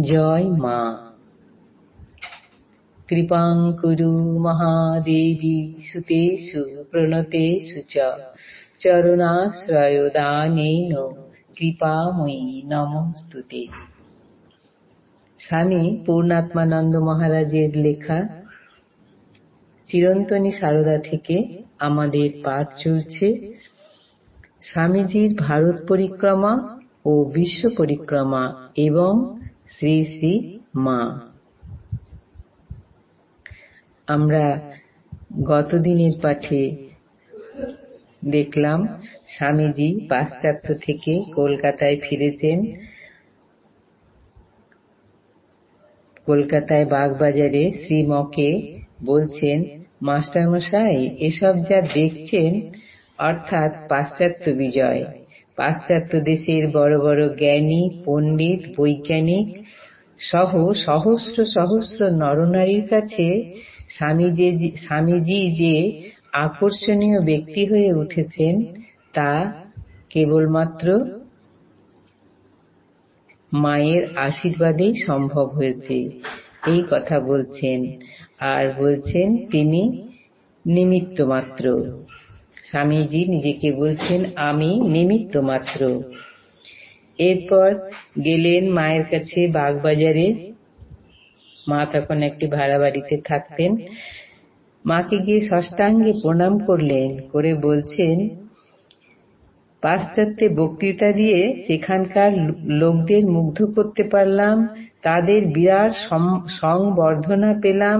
জয় মা। কৃপাং কুরু মহাদেবী, সুতেষু প্রণতেষু চ। চরণাশ্রয়দানেন, কৃপাময়ী নমস্তুতে। স্বামী পূর্ণাত্মানন্দ মহারাজের লেখা চিরন্তনী সারদা থেকে আমাদের পাঠ চলছে। স্বামীজির ভারত পরিক্রমা ও বিশ্ব পরিক্রমা এবং শ্রী শ্রী মা। আমরা গতদিনের পাঠে দেখলাম, স্বামীজি পাশ্চাত্য থেকে কলকাতায় ফিরেছেন। কলকাতায় বাগবাজারে শ্রীমকে বলছেন, মাস্টারমশাই, এসব যা দেখছেন, অর্থাৎ পাশ্চাত্য বিজয় পাশ্চাত্য দেশের বড় বড় জ্ঞানী, পণ্ডিত, বৈজ্ঞানিক সহ সহস্র সহস্র নরনারীর কাছে স্বামীজি যে আকর্ষণীয় ব্যক্তি হয়ে উঠেছেন তা কেবলমাত্র মায়ের আশীর্বাদেই সম্ভব হয়েছে। এই কথা বলছেন। আর বলছেন, তিনি নিমিত্ত মাত্র স্বামীজি নিজেকে বলছেন, আমি নিমিত্ত মাত্র। এরপর গেলেন মায়ের কাছে বাগবাজারে। মা তখন একটি ভাড়া বাড়িতে থাকতেন। মাকে গিয়ে ষষ্ঠাঙ্গে প্রণাম করলেন, করে বলছেন, পাশ্চাত্যে বক্তৃতা দিয়ে সেখানকার লোকদের মুগ্ধ করতে পারলাম, তাদের বিরাট সংবর্ধনা পেলাম।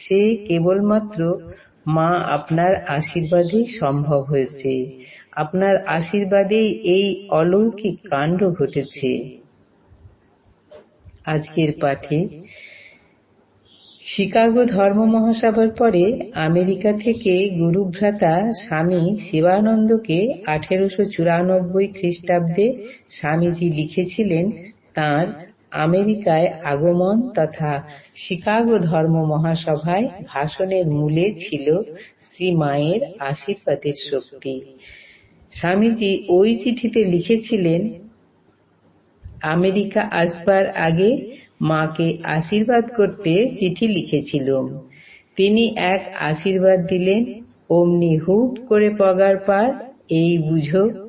সে কেবলমাত্র মা, আপনার আশীর্বাদেই সম্ভব হয়েছে। আপনার আশীর্বাদেই এই অলৌকিক কাণ্ড ঘটেছে। আজকের পাঠে শিকাগো ধর্ম মহাসভার পরে আমেরিকা থেকে গুরুভ্রাতা স্বামী শিবানন্দকে আঠেরোশো চুরানব্বই খ্রিস্টাব্দে স্বামীজি লিখেছিলেন তার আমেরিকায় আগমন তথা শিকাগো ধর্ম মহাসভায় ভাষণের মূলে ছিল শ্রী মায়ের আশীর্বাদের শক্তি। স্বামীজি ওই চিঠিতে লিখেছিলেন, আমেরিকা আসবার আগে মাকে আশীর্বাদ করতে চিঠি লিখেছিলুম। তিনি এক আশীর্বাদ দিলেন, অমনি হুপ করে পগার পার, এই বুঝো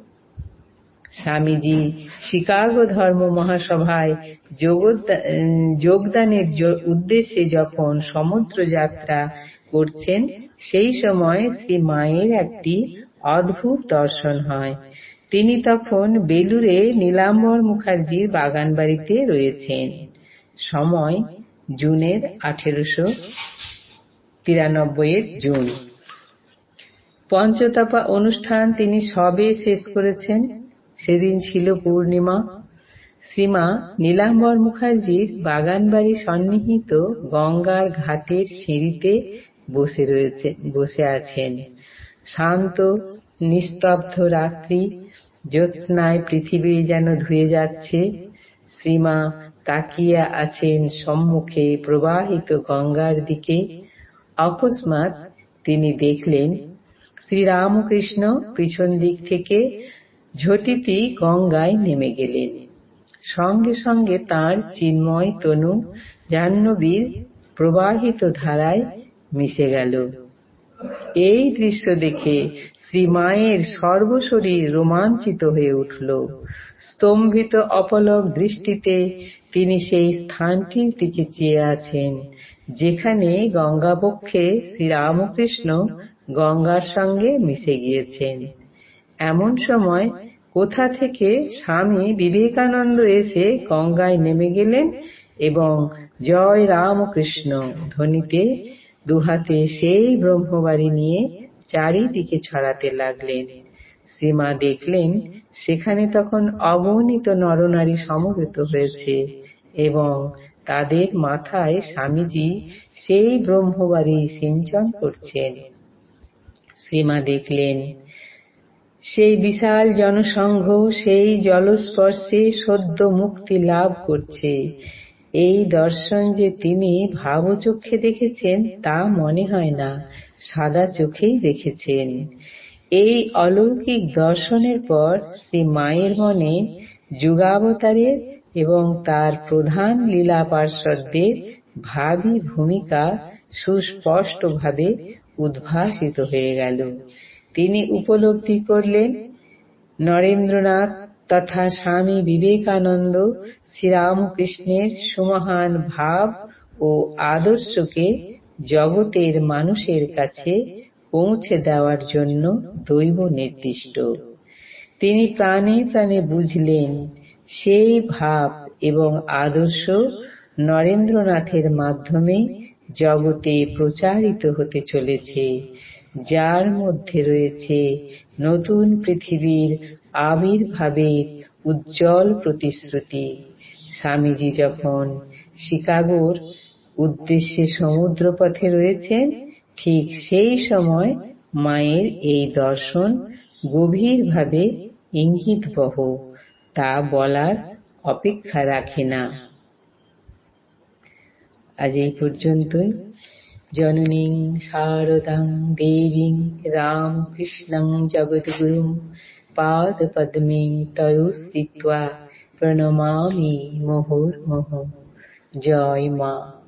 স্বামীজি শিকাগো ধর্ম মহাসভায় যোগদানের উদ্দেশ্যে যখন সমুদ্র যাত্রা করছেন, সেই সময় শ্রী মায়ের একটি অদ্ভুত দর্শন হয়। তিনি তখন বেলুরে নীলাম্বর মুখার্জির বাগান বাড়িতে রয়েছেন। সময় জুনের আঠেরোশো তিরানব্বইয়ের জুন। পঞ্চতপা অনুষ্ঠান তিনি সবে শেষ করেছেন। সেদিন ছিল পূর্ণিমা। শ্রীমা নীলাম্বর মুখার্জির বাগানবাড়ি সন্নিহিত গঙ্গার ঘাটের সিঁড়িতে বসে রয়েছে, বসে আছেন। শান্ত, নিস্তব্ধ রাত্রি, জ্যোৎস্নায় পৃথিবী যেন ধুয়ে যাচ্ছে। শ্রীমা তাকিয়া আছেন সম্মুখে প্রবাহিত গঙ্গার দিকে। অকস্মাৎ তিনি দেখলেন শ্রীরামকৃষ্ণ পিছন দিক থেকে ঝটিতি গঙ্গায় নেমে গেলেন। সঙ্গে সঙ্গে তার চিন্ময় তনু জাহ্নবীর প্রবাহিত ধারায় মিশে গেল। এই দৃশ্য দেখে শ্রী মায়ের সর্বশরীর রোমাঞ্চিত হয়ে উঠল। স্তম্ভিত অপলক দৃষ্টিতে তিনি সেই স্থানটির দিকে চেয়ে আছেন, যেখানে গঙ্গাবক্ষে শ্রীরামকৃষ্ণ গঙ্গার সঙ্গে মিশে গিয়েছেন। এমন সময় কোথা থেকে স্বামী বিবেকানন্দ এসে গঙ্গায় নেমে গেলেন এবং জয় রামকৃষ্ণ ধ্বনিতে দুহাতে সেই ব্রহ্মবাড়ি নিয়ে চারিদিকে ছড়াতে লাগলেন। শ্রীমা দেখলেন সেখানে তখন অগণিত নরনারী সমবেত হয়েছে এবং তাদের মাথায় স্বামীজি সেই ব্রহ্মবাড়ি সিঞ্চন করছেন। শ্রীমা দেখলেন সেই বিশাল জনসংঘ, সেই জলস্পর্শে সদ্য মুক্তি লাভ করছে। এই দর্শন যে তিনি ভাব ভাবচক্ষে দেখেছেন, তা মনে হয় না, সাদা চোখেই দেখেছেন। এই অলৌকিক দর্শনের পর শ্রী মায়ের মনে যুগাবতারের এবং তার প্রধান লীলা পার্ষদদের ভাবী ভূমিকা সুস্পষ্টভাবে উদ্ভাসিত হয়ে গেল। তিনি উপলব্ধি করলেন, নরেন্দ্রনাথ তথা স্বামী বিবেকানন্দ শ্রীরামকৃষ্ণের সুমহান ভাব ও আদর্শকে জগতের মানুষের কাছে পৌঁছে দেওয়ার জন্য দৈব নির্দিষ্ট। তিনি প্রাণে প্রাণে বুঝলেন, সেই ভাব এবং আদর্শ নরেন্দ্রনাথের মাধ্যমে জগতে প্রচারিত হতে চলেছে। যার মধ্যে রয়েছে নতুন পৃথিবীর আবির্ভাবের উজ্জ্বল প্রতিশ্রুতি। স্বামীজি যখন শিকাগোর উদ্দেশ্যে সমুদ্রপথে রয়েছেন, ঠিক সেই সময় মায়ের এই দর্শন গভীরভাবে ইঙ্গিতবহ তা বলার অপেক্ষা রাখে না। আজ এই পর্যন্তই। জননীং শারদাং দেবীং রামকৃষ্ণং জগদ্গুরুং পাদপদ্মে তয়োস্থিত্বা প্রণমামি মোহর্মহ। জয় মা।